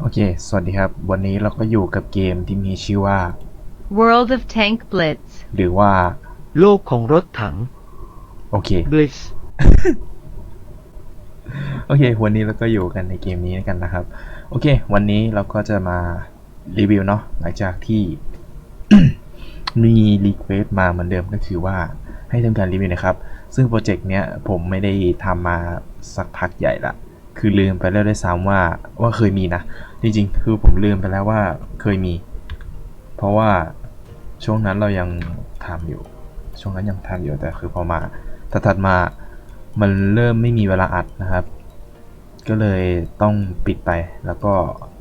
โอเค สวัสดีครับ วันนี้เราก็อยู่กับเกมที่มีชื่อว่า World of Tank Blitz. หรือว่า โลกของรถถัง โอเค Blitz โอเค วันนี้เราก็อยู่กันในเกมนี้กันนะครับ โอเค วันนี้เราก็จะมารีวิวเนาะ หลังจากที่ มีรีเควสมาเหมือนเดิมก็คือว่าให้ทำการรีวิวนะครับ ซึ่งโปรเจกต์เนี้ยผมไม่ได้ทำมาสักพักใหญ่ละ คือลืมไปแล้วด้วยซ้ำว่าว่าเคยมีนะ จริงๆ คือผมลืมไปแล้วว่าเคยมี เพราะว่าช่วงนั้นเรายังทำอยู่ ช่วงนั้นยังทำอยู่แต่คือพอมาถัดมามันเริ่มไม่มีเวลาอัดนะครับ ก็เลยต้องปิดไปแล้วก็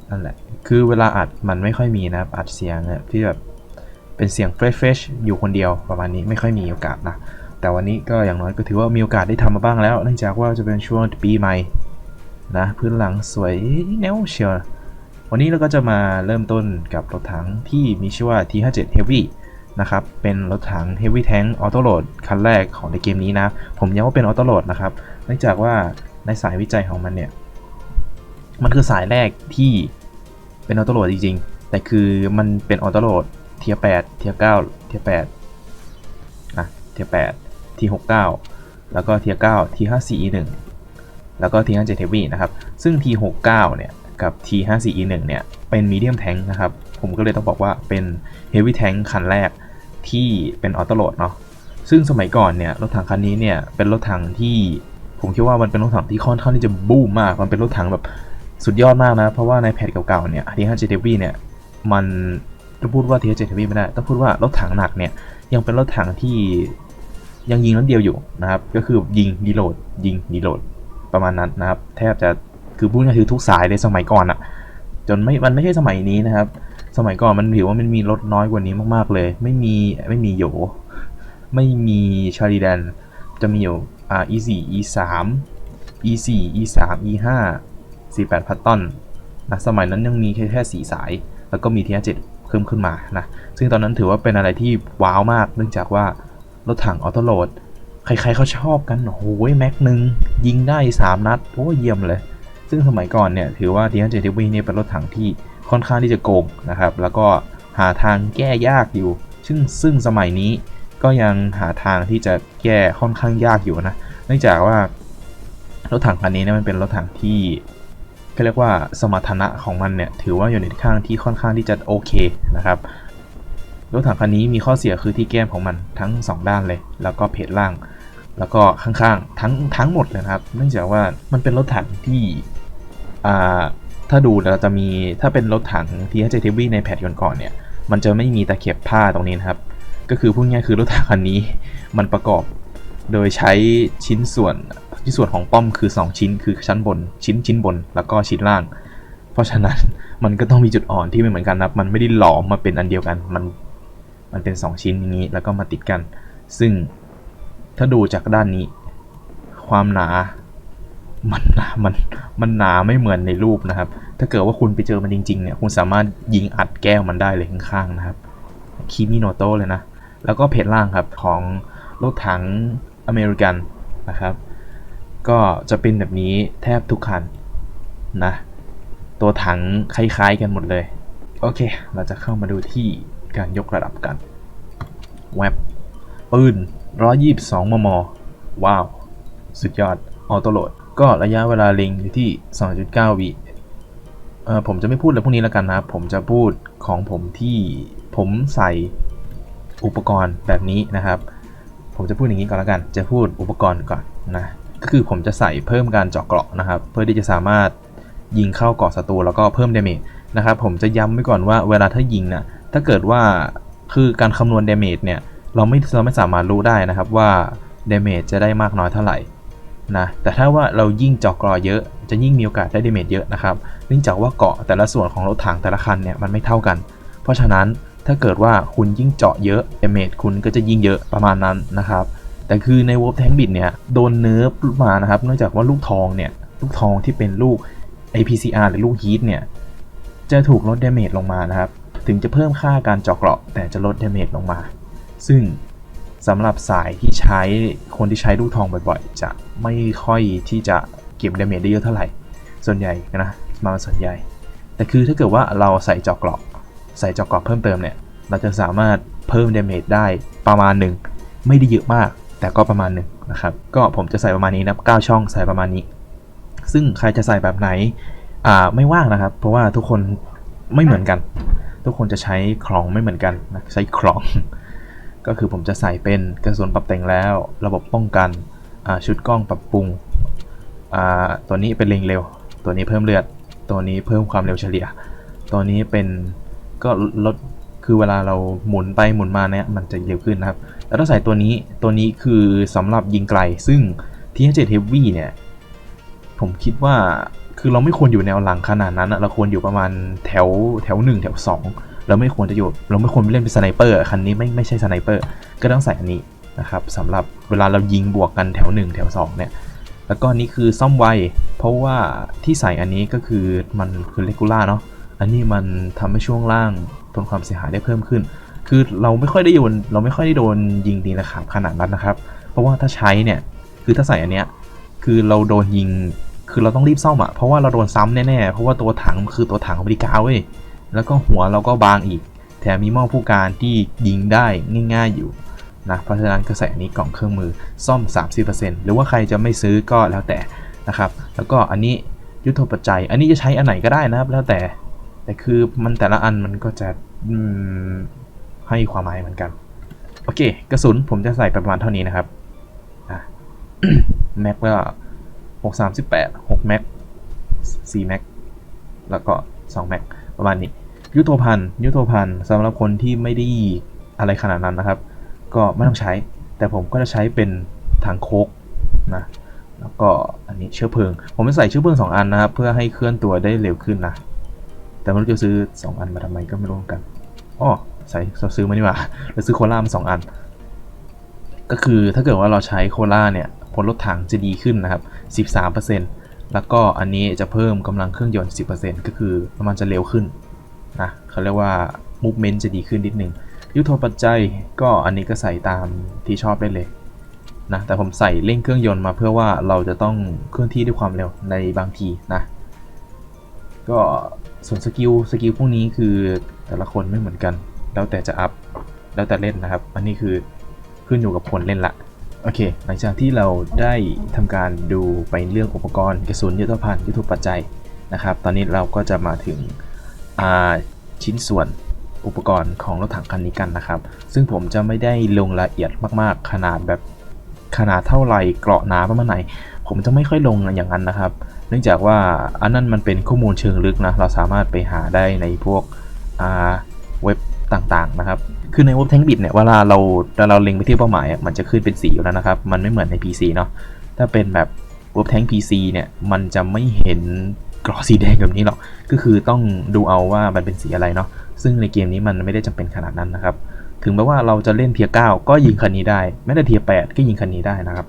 นั่นแหละ คือเวลาอัดมันไม่ค่อยมีนะครับ อัดเสียงเนี่ยที่แบบเป็นเสียงเฟรชๆอยู่คนเดียวประมาณนี้ไม่ค่อยมีโอกาสนะ แต่วันนี้ก็อย่างน้อยก็ถือว่ามีโอกาสได้ทำมาบ้างแล้ว เนื่องจากว่าจะเป็นช่วงปีใหม่นะ พื้นหลังสวยแนวเชียว วันนี้เราก็จะมาเริ่มต้นกับรถถังที่มีชื่อว่า T57 Heavy นะครับ เป็นรถถัง Heavy Tank Auto Load คันแรกของในเกมนี้นะ ผมย้ำว่าเป็น Auto Load นะครับ เนื่องจากว่าในสายวิจัยของมันเนี่ย มันคือสายแรกที่เป็น Auto Load จริงๆ แต่คือมันเป็น Auto Load เทีย8เทีย9เทีย8นะเทีย8 T69 แล้วก็เทีย9 T54E1 แล้วก็ T57 Heavy นะครับ ซึ่ง T69 เนี่ย กับ T54E1 เนี่ย เป็น Medium Tank นะครับ ผมก็เลยต้องบอกว่าเป็น Heavy Tank คันแรกที่เป็นออโตโหลดเนาะ ซึ่งสมัยก่อนเนี่ยรถถังคันนี้เนี่ยเป็นรถถังที่ผมคิดว่ามันเป็นรถถังที่ค่อนข้างที่จะบูมมาก มันเป็นรถถังแบบสุดยอดมากนะ เพราะว่าในแพทเก่าๆเนี่ย T57 Heavy เนี่ยมันจะพูดว่า T57 Heavy ไม่ได้ ต้องพูดว่ารถถังหนักเนี่ยยังเป็นรถถังที่ยังยิงนัดเดียวอยู่นะครับ ก็คือยิงดีโหลดยิงดีโหลดประมาณนั้นนะครับ แทบจะ คือพูดง่ายคือทุกสายในสมัยก่อนอะจนไม่ มันไม่ใช่สมัยนี้นะครับ สมัยก่อนมันถือว่ามันมีรถน้อยกว่านี้มากๆเลย ไม่มีไม่มีโยไม่มีชาลีแดนจะมีอยู่อ่า E4 E3 E4 E3 E5 48พัตตอนนะสมัยนั้นยังมีแค่แค่สี่สาย แล้วก็มีที7เพิ่มขึ้นมานะ ซึ่งตอนนั้นถือว่าเป็นอะไรที่ว้าวมาก เนื่องจากว่ารถถังออโตโหลด ใครๆเขาชอบกัน โอ้โหแม็กหนึ่งยิงได้ 3 นัด โอ้เยี่ยมเลย ซึ่งสมัยก่อนเนี่ยถือว่าทีนเจทีวีเนี่ยเป็นรถถังที่ค่อนข้างที่จะโกงนะครับ แล้วก็หาทางแก้ยากอยู่ ซึ่งซึ่งสมัยนี้ก็ยังหาทางที่จะแก้ค่อนข้างยากอยู่นะ เนื่องจากว่ารถถังคันนี้เนี่ยมันเป็นรถถังที่เขาเรียกว่าสมรรถนะของมันเนี่ยถือว่าอยู่ในข้างที่ค่อนข้างที่จะโอเคนะครับรถถังคันนี้มีข้อเสียคือที่แก้มของมันทั้ง 2 ด้านเลย แล้วก็เพจล่าง แล้วก็ข้างๆทั้งทั้งหมดเลยนะครับ เนื่องจากว่ามันเป็นรถถังที่ ถ้าดูเราจะมีถ้าเป็นรถถังที่ h จ t v ในแพทก่อนๆเนี่ย มันจะไม่มีตะเข็บผ้าตรงนี้นะครับ ก็คือพูดง่ายๆคือรถถังคันนี้มันประกอบโดยใช้ชิ้นส่วนชิ้นส่วนของป้อมคือ 2 ชิ้น คือชั้นบน ชิ้นชิ้นบนแล้วก็ชิ้นล่าง เพราะฉะนั้นมันก็ต้องมีจุดอ่อนที่ไม่เหมือนกันนะมันไม่ได้หลอมมาเป็นอันเดียวกันมันมันเป็น 2 ชิ้นอย่างนี้แล้วก็มาติดกัน ซึ่งถ้าดูจากด้านนี้ ความหนา มันหนามันมันหนาไม่เหมือนในรูปนะครับ ถ้าเกิดว่าคุณไปเจอมันจริงๆเนี่ยคุณสามารถยิงอัดแก้วมันได้เลยข้างๆนะครับคิมิโนโตเลยนะ แล้วก็เพจล่างครับของรถถังอเมริกันนะครับ ก็จะเป็นแบบนี้แทบทุกคันนะ ตัวถังคล้ายๆกันหมดเลย โอเค เราจะเข้ามาดูที่การยกระดับกัน แว็บปืน122 มม ว้าว สุดยอดออโตโหลด ก็ระยะเวลาเล็งอยู่ที่ 2.9 วิเอ่อผมจะไม่พูดอะไรพวกนี้แล้วกันนะครับ ผมจะพูดของผมที่ผมใส่อุปกรณ์แบบนี้นะครับ ผมจะพูดอย่างนี้ก่อนแล้วกัน จะพูดอุปกรณ์ก่อนนะ ก็คือผมจะใส่เพิ่มการเจาะเกราะนะครับ เพื่อที่จะสามารถยิงเข้าเกาะศัตรูแล้วก็เพิ่มเดเมจนะครับ ผมจะย้ำไว้ก่อนว่าเวลาถ้ายิงนะถ้าเกิดว่าคือการคำนวณเดเมจเนี่ย เราไม่เราไม่สามารถรู้ได้นะครับว่าเดเมจจะได้มากน้อยเท่าไหร่ นะแต่ถ้าว่าเรายิ่งเจาะกราะเยอะจะยิ่งมีโอกาสได้เดเมจเยอะนะครับเนื่องจากว่าเกาะแต่ละส่วนของรถถังแต่ละคันเนี่ยมันไม่เท่ากัน เพราะฉะนั้นถ้าเกิดว่าคุณยิ่งเจาะเยอะเดเมจคุณก็จะยิ่งเยอะประมาณนั้นนะครับแต่คือใน Wolf Tank Bit เนี่ยโดนเนิร์ฟมานะครับเนื่องจากว่าลูกทองเนี่ยลูกทองที่เป็นลูก APCR หรือลูกฮีทเนี่ยจะถูกลดเดเมจลงมานะครับถึงจะเพิ่มค่าการเจาะเกราะแต่จะลดเดเมจลงมา ซึ่ง สำหรับสายที่ใช้คนที่ใช้ลูกทองบ่อยๆ จะไม่ค่อยที่จะเก็บดาเมจได้เยอะเท่าไหร่ ส่วนใหญ่นะมาส่วนใหญ่ แต่คือถ้าเกิดว่าเราใส่เจอกเกราะใส่เจอกเกราะเพิ่มเติมเนี่ยเราจะสามารถเพิ่มดาเมจได้ประมาณหนึ่งไม่ได้เยอะมาก แต่ก็ประมาณหนึ่งนะครับก็ผมจะใส่ประมาณนี้นะ9ช่องใส่ประมาณนี้ ซึ่งใครจะใส่แบบไหนอ่าไม่ว่างนะครับ เพราะว่าทุกคนไม่เหมือนกัน ทุกคนจะใช้คลองไม่เหมือนกันนะใช้คลอง ก็คือผมจะใส่เป็นกระสุนปรับแต่งแล้ว ระบบป้องกันชุดกล้องปรับปรุง ตัวนี้เป็นเล็งเร็ว ตัวนี้เพิ่มเลือด ตัวนี้เพิ่มความเร็วเฉลี่ย ตัวนี้เป็นก็ลดคือเวลาเราหมุนไปหมุนมาเนี่ยมันจะเร็วขึ้นนะครับ แล้วถ้าใส่ตัวนี้ตัวนี้คือสำหรับยิงไกล ซึ่งที่7 Heavy เนี่ยผมคิดว่าคือเราไม่ควรอยู่แนวหลังขนาดนั้นเราควรอยู่ประมาณแถวแถวหนึ่งแถวสอง เราไม่ควรจะอยู่ เราไม่ควรเล่นเป็นสไนเปอร์คันนี้ไม่ไม่ใช่สไนเปอร์ก็ต้องใส่อันนี้นะครับสำหรับเวลาเรายิงบวกกันแถวหนึ่งแถวสองเนี่ย แล้วก็นี่คือซ่อมไว เพราะว่าที่ใส่อันนี้ก็คือมันคือเลกูล่าเนาะอันนี้มันทำให้ช่วงล่างทนความเสียหายได้เพิ่มขึ้น คือเราไม่ค่อยได้โดนเราไม่ค่อยได้โดนยิงตีนะขาบขนาดนั้นนะครับ เพราะว่าถ้าใช้เนี่ยคือถ้าใส่อันเนี้ยคือเราโดนยิงคือเราต้องรีบซ่อมอะเพราะว่าเราโดนซ้ำแน่ๆเพราะว่าตัวถังคือตัวถังอเมริกาเว้ย แล้วก็หัวเราก็บางอีก แถมมีหม้อผู้การที่ยิงได้ง่ายๆอยู่นะเพราะฉะนั้นก็ใส่อันนี้กล่องเครื่องมือซ่อม 30%หรือว่าใครจะไม่ซื้อก็แล้วแต่นะครับ แล้วก็อันนี้ยุทธปัจจัย อันนี้จะใช้อันไหนก็ได้นะครับ แล้วแต่ แต่คือมันแต่ละอันมันก็จะให้ความหมายเหมือนกัน โอเค กระสุนผมจะใส่ประมาณเท่านี้นะครับอะแม็กก็หกสามสิบแปดหกแม็กสี่แม็กแล้วก็สองแม็ก ประมาณนี้ ยุทโธพันยุทโธพันธ์สำหรับคนที่ไม่ได้อะไรขนาดนั้นนะครับ ก็ไม่ต้องใช้ แต่ผมก็จะใช้เป็นถังโคกนะแล้วก็อันนี้เชื้อเพลิง ผมจะใส่เชื้อเพลิงสองอันนะครับ เพื่อให้เคลื่อนตัวได้เร็วขึ้นนะ แต่ไม่รู้จะซื้อ 2 อันมาทำไมก็ไม่รู้เหมือนกันอ๋อใส่ซื้อมานี่หว่าเราซื้อโคล่ามาสองอัน ก็คือถ้าเกิดว่าเราใช้โคล่าเนี่ยผลลดถังจะดีขึ้นนะครับ 13% แล้วก็อันนี้จะเพิ่มกำลังเครื่องยนต์ 10%ก็คือมันจะเร็วขึ้นนะเขาเรียกว่า movement จะดีขึ้นนิดนึงยุทโธปัจจัยก็อันนี้ก็ใส่ตามที่ชอบได้เลยนะแต่ผมใส่เร่งเครื่องยนต์มาเพื่อว่าเราจะต้องเคลื่อนที่ด้วยความเร็วในบางทีนะก็ส่วนสกิลสกิลพวกนี้คือแต่ละคนไม่เหมือนกัน แล้วแต่จะอัพแล้วแต่เล่นนะครับ อันนี้คือขึ้นอยู่กับคนเล่นละ โอเค หลังจากที่เราได้ทำการดูไปเรื่องอุปกรณ์กระสุนยุทธภัณฑ์ยุทธปัจจัยนะครับ ตอนนี้เราก็จะมาถึงชิ้นส่วนอุปกรณ์ของรถถังคันนี้กันนะครับ ซึ่งผมจะไม่ได้ลงละเอียดมากๆ ขนาดแบบขนาดเท่าไหร่เกราะหนาประมาณไหน ผมจะไม่ค่อยลงอย่างนั้นนะครับ เนื่องจากว่าอันนั้นมันเป็นข้อมูลเชิงลึกนะ เราสามารถไปหาได้ในพวกเว็บต่างๆนะครับ คือในเว็บแทงบิดเนี่ยเวลาเราเราเล็งไปที่เป้าหมายมันจะขึ้นเป็นสีอยู่แล้วนะครับ มันไม่เหมือนใน PC เนาะถ้าเป็นแบบเว็บแทง PC เนี่ยมันจะไม่เห็นกรอสีแดงแบบนี้หรอกก็คือต้องดูเอาว่ามันเป็นสีอะไรเนาะซึ่งในเกมนี้มันไม่ได้จำเป็นขนาดนั้นนะครับ ถึงแม้ว่าเราจะเล่นเทียร์9ก็ยิงคันนี้ได้แม้แต่เทียร์8ก็ยิงคันนี้ได้นะครับ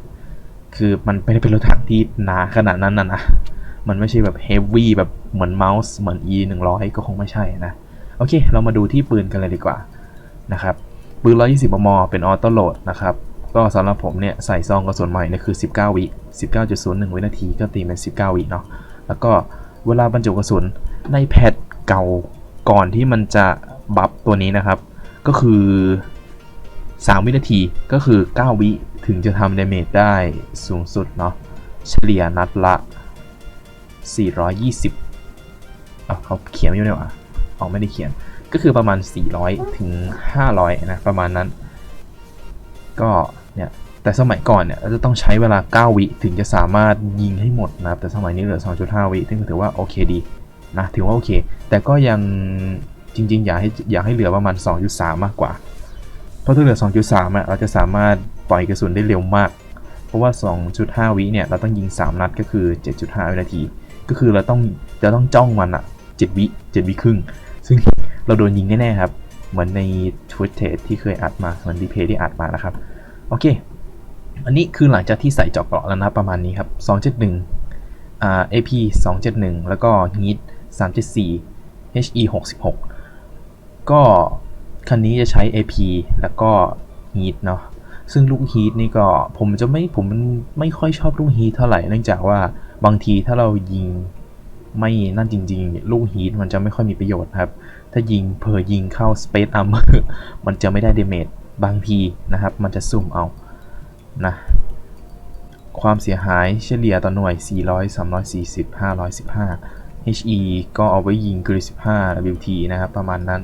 คือมันไม่ได้เป็นรถถังที่หนาขนาดนั้นนะนะมันไม่ใช่แบบเฮฟวี่แบบเหมือนเมาส์เหมือน e 1 0 0ก็คงไม่ใช่นะโอเค เรามาดูที่ปืนกันเลยดีกว่า นะครับปืน 120 มม เป็นออโต้โหลดนะครับ ก็สำหรับผมเนี่ยใส่ซองกระสุนใหม่เนี่ยคือ 19 วิ 19.01 วินาทีก็ตีเป็น 19 วิเนาะ แล้วก็เวลาบรรจุกระสุนในแพทเก่าก่อนที่มันจะบัฟตัวนี้นะครับ ก็คือ 3 วินาทีก็คือ 9 วิถึงจะทำดาเมจได้สูงสุดเนาะ เฉลี่ยนัดละ 420อะเขาเขียนไม่อยู่เนี่ยวะอ๋อไม่ได้เขียน ก็คือประมาณ 400 ถึง 500 นะ ประมาณนั้น ก็เนี่ยแต่สมัยก่อนเนี่ยเราจะต้องใช้เวลา 9 วิถึงจะสามารถยิงให้หมดนะครับแต่สมัยนี้เหลือ 2.5 วิซึ่งถือว่าโอเคดีนะถือว่าโอเค แต่ก็ยังจริงๆ อยากให้อยากให้เหลือประมาณ 2.3 มากกว่า เพราะถ้าเหลือ 2.3อะเราจะสามารถปล่อยกระสุนได้เร็วมาก เพราะว่า 2.5 วิเนี่ยเราต้องยิง 3 นัดก็คือ 7.5 วินาที ก็คือเราต้องจะต้องจ้องมันอะ 7 วิ 7 วิครึ่ง ซึ่ง เราโดนยิงแน่ๆครับ เหมือนในทวิตเทที่เคยอัดมาเหมือนรีเพย์ที่อัดมานะครับ โอเค อันนี้คือหลังจากที่ใส่เจาะเกราะแล้วนะประมาณนี้ครับ 271อ่า AP 271 แล้วก็ HEAT 374 HE 66 ก็คันนี้จะใช้ AP แล้วก็ HEAT เนาะ ซึ่งลูกฮีทนี่ก็ผมจะไม่ผมไม่ค่อยชอบลูกฮีทเท่าไหร่เนื่องจากว่าบางทีถ้าเรายิงไม่นั่นจริง ๆ ลูกฮีทมันจะไม่ค่อยมีประโยชน์ครับ ถ้ายิงเพอยิงเข้า Space Armor มันจะไม่ได้เดเมจบางทีนะครับ มันจะซุ่มเอานะความเสียหายเฉลี่ยต่อหน่วย 400 340 515 HE ก็เอาไว้ยิงกริ15 WT นะครับ ประมาณนั้น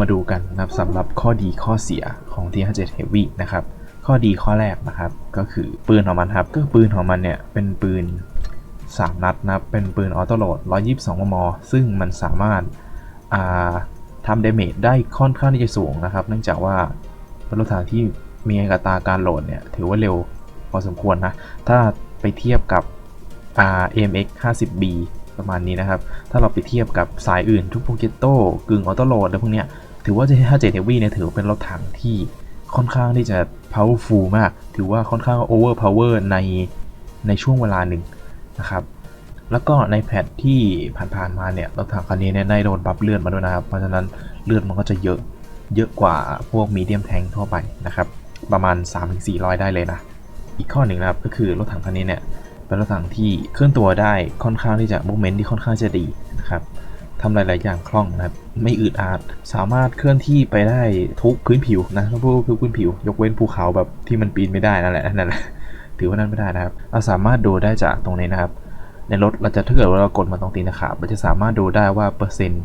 มาดูกันนะครับสำหรับข้อดีข้อเสียของ T57 Heavy นะครับ ข้อดีข้อแรกนะครับ ก็คือปืนของมันครับ ก็ปืนของมันเนี่ย เป็นปืน 3 นัดนะครับ เป็นปืนออโต้โหลด 122 มม ซึ่งมันสามารถาทำเดเมจได้ค่อนข้างที่จะสูงนะครับ เนื่องจากว่าเป็นรถถังที่มีอัตราการโหลดเนี่ย ถือว่าเร็วพอสมควรนะ ถ้าไปเทียบกับ AMX 50B ประมาณนี้นะครับ ถ้าเราไปเทียบกับสายอื่นทุกโปเกโต้กึ่งออโต้โหลดอะไรพวกเนี้ย ถือว่า57 Heavy เนี่ยถือเป็นรถถังที่ค่อนข้างที่จะ powerful มาก ถือว่าค่อนข้าง over power ในในช่วงเวลาหนึ่ง นะครับ แล้วก็ในแพทที่ผ่านๆมาเนี่ยรถถังคันนี้เนี่ยได้โดนบัฟเลือดมาด้วยนะครับ เพราะฉะนั้นเลือดมันก็จะเยอะเยอะกว่าพวกมีเดียมแทงทั่วไปนะครับ ประมาณ 3-400 ได้เลยนะ อีกข้อหนึ่งนะครับก็คือรถถังคันนี้เนี่ยเป็นรถถังที่เคลื่อนตัวได้ค่อนข้างที่จะโมเมนต์ที่ค่อนข้างจะดีนะครับทำหลาย ๆ อย่างคล่องนะครับ ไม่อึดอัดสามารถเคลื่อนที่ไปได้ทุกพื้นผิวนะต้องพูดว่าทุกพื้นผิว ยกเว้นภูเขาแบบที่มันปีนไม่ได้นั่นแหละนั่นแหละ ถือว่านั่นไม่ได้นะครับ เราสามารถดูได้จากตรงนี้นะครับ ในรถเราจะถ้าเกิดว่าเรากดมาตรงตีนนะครับเราจะสามารถดูได้ว่าเปอร์เซ็นต์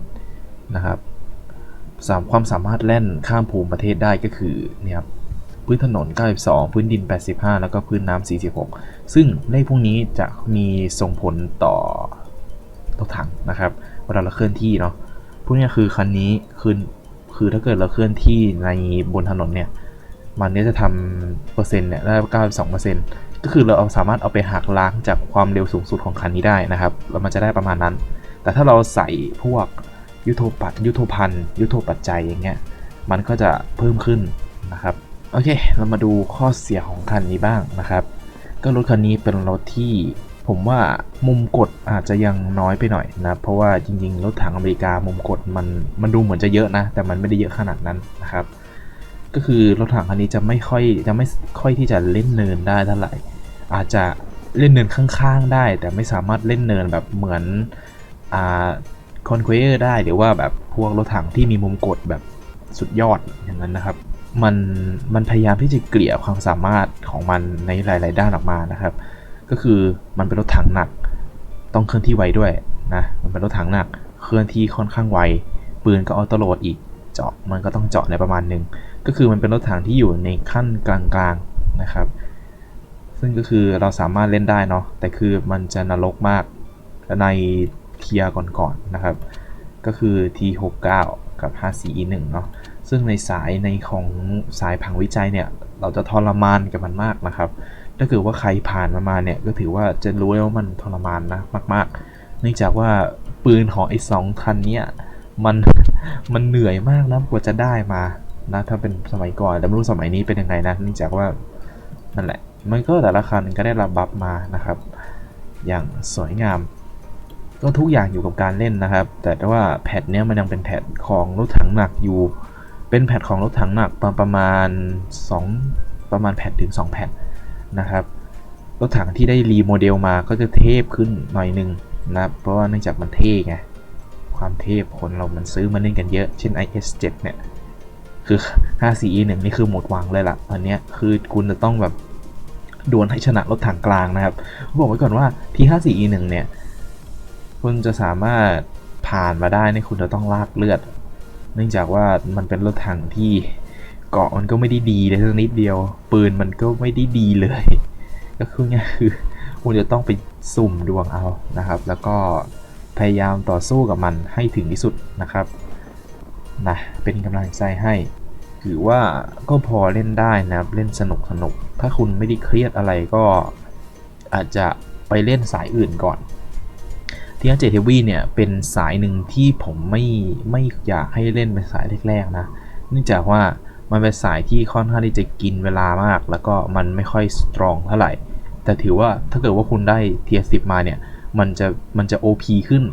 นะครับสามความสามารถแล่นข้ามภูมิประเทศได้ก็คือเนี่ยครับพื้นถนน 92 พื้นดิน 85 แล้วก็พื้นน้ำ 46 ซึ่งเลขพวกนี้จะมีส่งผลต่อรถถังนะครับเวลาเราเคลื่อนที่เนาะพวกนี้คือคันนี้คือคือถ้าเกิดเราเคลื่อนที่ในบนถนนเนี่ย มันเนี่ยจะทำเปอร์เซ็นต์เนี่ยได้92เปอร์เซ็นต์ก็คือเราเอาสามารถเอาไปหักล้างจากความเร็วสูงสุดของคันนี้ได้นะครับแล้วมันจะได้ประมาณนั้น แต่ถ้าเราใส่พวกยุทโธปัจยุทโธพันธ์ยุทโธปัจจัยอย่างเงี้ยมันก็จะเพิ่มขึ้นนะครับโอเค เรามาดูข้อเสียของคันนี้บ้างนะครับ ก็รถคันนี้เป็นรถที่ผมว่ามุมกดอาจจะยังน้อยไปหน่อยนะเพราะว่าจริงๆ รถถังอเมริกามุมกดมันมันดูเหมือนจะเยอะนะ แต่มันไม่ได้เยอะขนาดนั้นนะครับ ก็คือรถถังคันนี้จะไม่ค่อยจะไม่ค่อยที่จะเล่นเนินได้เท่าไหร่ อาจจะเล่นเนินข้างๆได้ แต่ไม่สามารถเล่นเนินแบบเหมือนอ่าคอนเควอร์ได้หรือว่าแบบพวกรถถังที่มีมุมกดแบบสุดยอดอย่างนั้นนะครับ มันมันพยายามที่จะเกลี่ยความสามารถของมันในหลาย ๆ ด้านออกมานะครับ ก็คือมันเป็นรถถังหนัก ต้องเคลื่อนที่ไวด้วยนะมันเป็นรถถังหนัก เคลื่อนที่ค่อนข้างไวปืนก็ออโตโหลดอีกเจาะมันก็ต้องเจาะในประมาณหนึ่ง ก็คือมันเป็นรถถังที่อยู่ในขั้นกลางๆนะครับ ซึ่งก็คือเราสามารถเล่นได้เนาะแต่คือมันจะนรกมากในเทียร์ก่อนๆนะครับ ก็คือ T69 กับ 54E1 เนาะซึ่งในสายในของสายผังวิจัยเนี่ย เราจะทรมานกับมันมากนะครับ ถ้าเกิดว่าใครผ่านมามาเนี่ย ก็ถือว่าจะรู้แล้วว่ามันทรมานนะมาก ๆ เนื่องจากว่าปืนของไอ้สองคันเนี้ยมันมันเหนื่อยมากนะกว่าจะได้มา นะถ้าเป็นสมัยก่อนแต่ไม่รู้สมัยนี้เป็นยังไงนะเนื่องจากว่านั่นแหละมันก็แต่ละคันก็ได้รับบัฟมานะครับ อย่างสวยงาม ก็ทุกอย่างอยู่กับการเล่นนะครับ แต่ว่าแพทเนี้ยมันยังเป็นแพทของรถถังหนักอยู่ เป็นแพทของรถถังหนักประประมาณ 2 ประมาณแพทถึง2แพทนะครับรถถังที่ได้รีโมเดลมาก็จะเทพขึ้นหน่อยนึงนะครับเพราะว่าเนื่องจากมันเท่ไงความเทพคนเรามันซื้อมาเล่นกันเยอะ เช่น IS7 เนี่ย คือ 5CE1 นี่คือหมดหวังเลยล่ะอันเนี้ยคือคุณจะต้องแบบดวลให้ชนะรถถังกลางนะครับ บอกไว้ก่อนว่าที่ 5CE1 เนี่ย คุณจะสามารถผ่านมาได้นี่คุณจะต้องลากเลือด เนื่องจากว่ามันเป็นรถถังที่เกาะมันก็ไม่ได้ดีเลยสักนิดเดียว ปืนมันก็ไม่ได้ดีเลย ก็คือไงคือ คุณจะต้องไปสุ่มดวงเอานะครับ แล้วก็พยายามต่อสู้กับมันให้ถึงที่สุดนะครับ นะเป็นกำลังใจให้ ถือว่าก็พอเล่นได้นะครับเล่นสนุกสนุก ถ้าคุณไม่ได้เครียดอะไรก็อาจจะไปเล่นสายอื่นก่อนที่อาเจเทวีเนี่ยเป็นสายหนึ่งที่ผมไม่ไม่อยากให้เล่นเป็นสายแรกๆนะเนื่องจากว่ามันเป็นสายที่ค่อนข้างที่จะกินเวลามาก แล้วก็มันไม่ค่อยสตรองเท่าไหร่ แต่ถือว่าถ้าเกิดว่าคุณได้เทียสิบมาเนี่ยมันจะมันจะ OP ขึ้น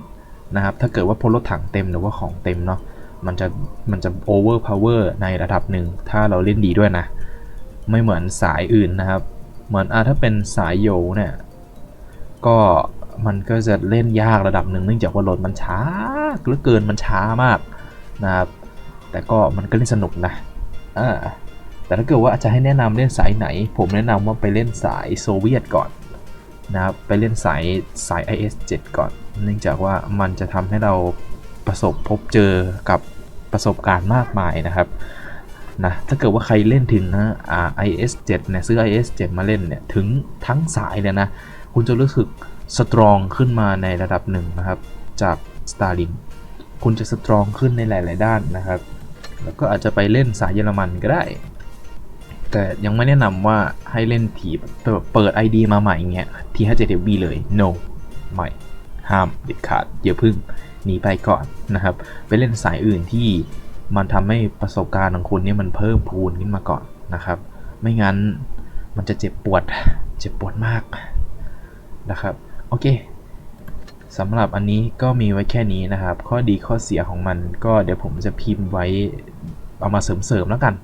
นะครับถ้าเกิดว่าพลรถถังเต็มหรือว่าของเต็มเนาะ มันจะมันจะ over power ในระดับหนึ่ง ถ้าเราเล่นดีด้วยนะ ไม่เหมือนสายอื่นนะครับ เหมือนอะถ้าเป็นสายโยเนี่ยก็มันก็จะเล่นยากระดับหนึ่งเนื่องจากว่ารถมันช้าเหลือเกินมันช้ามากนะครับ แต่ก็มันก็เล่นสนุกนะอ่าแต่ถ้าเกิดว่าจะให้แนะนำเล่นสายไหน ผมแนะนำว่าไปเล่นสายโซเวียตก่อนนะครับไปเล่นสายสาย IS-7 ก่อน เนื่องจากว่ามันจะทำให้เรา ประสบพบเจอกับประสบการณ์มากมายนะครับนะถ้าเกิดว่าใครเล่นถึงนะอ่า IS-7 เนี่ยซื้อ IS-7 มาเล่นเนี่ยถึงทั้งสายเลยนะ คุณจะรู้สึกสตรองขึ้นมาในระดับหนึ่งนะครับ จาก Starlink คุณจะสตรองขึ้นในหลาย ๆ ด้านนะครับ แล้วก็อาจจะไปเล่นสายเยอรมันก็ได้ แต่ยังไม่แนะนำว่าให้เล่นทีบเปิด ID มาใหม่อย่เงี้ยทีห้าเจ็ดเลย no ไม่ห้ามเด็ดขาดอย่าพึ่ง หนีไปก่อนนะครับ ไปเล่นสายอื่นที่มันทำให้ประสบการณ์ของคุณเนี่ยมันเพิ่มพูนขึ้นมาก่อนนะครับ ไม่งั้นมันจะเจ็บปวด เจ็บปวดมากนะครับ โอเคสำหรับอันนี้ก็มีไว้แค่นี้นะครับ ข้อดีข้อเสียของมัน ก็เดี๋ยวผมจะพิมพ์ไว้เอามาเสริมๆแล้วกัน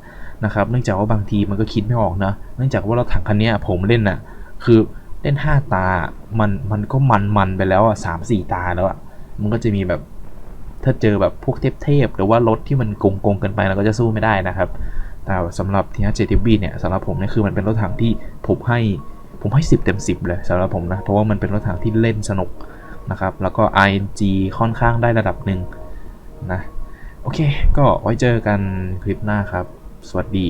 นะครับ เนื่องจากว่าบางทีมันก็คิดไม่ออกนะ เนื่องจากว่าเราถังคันนี้ผมเล่นน่ะ คือเล่น 5 ตา มัน มันก็มันมันไปแล้วอะสามสี่ตาแล้วอะ มันก็จะมีแบบถ้าเจอแบบพวกเทพๆหรือว่ารถที่มันโกงๆเกินไปเราก็จะสู้ไม่ได้นะครับ แต่สำหรับทีน่าเจทีบีเนี่ยสำหรับผมเนี่ยคือมันเป็นรถถังที่ผมให้ผมให้ 10 เต็ม 10 เลยสำหรับผมนะเพราะว่ามันเป็นรถถังที่เล่นสนุกนะครับ แล้วก็ ING ค่อนข้างได้ระดับหนึ่งนะ โอเค ก็ไว้เจอกันคลิปหน้าครับ สวัสดี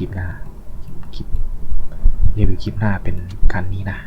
คลิปหน้าคลิปรีวิวคลิปหน้าเป็นการนี้นะ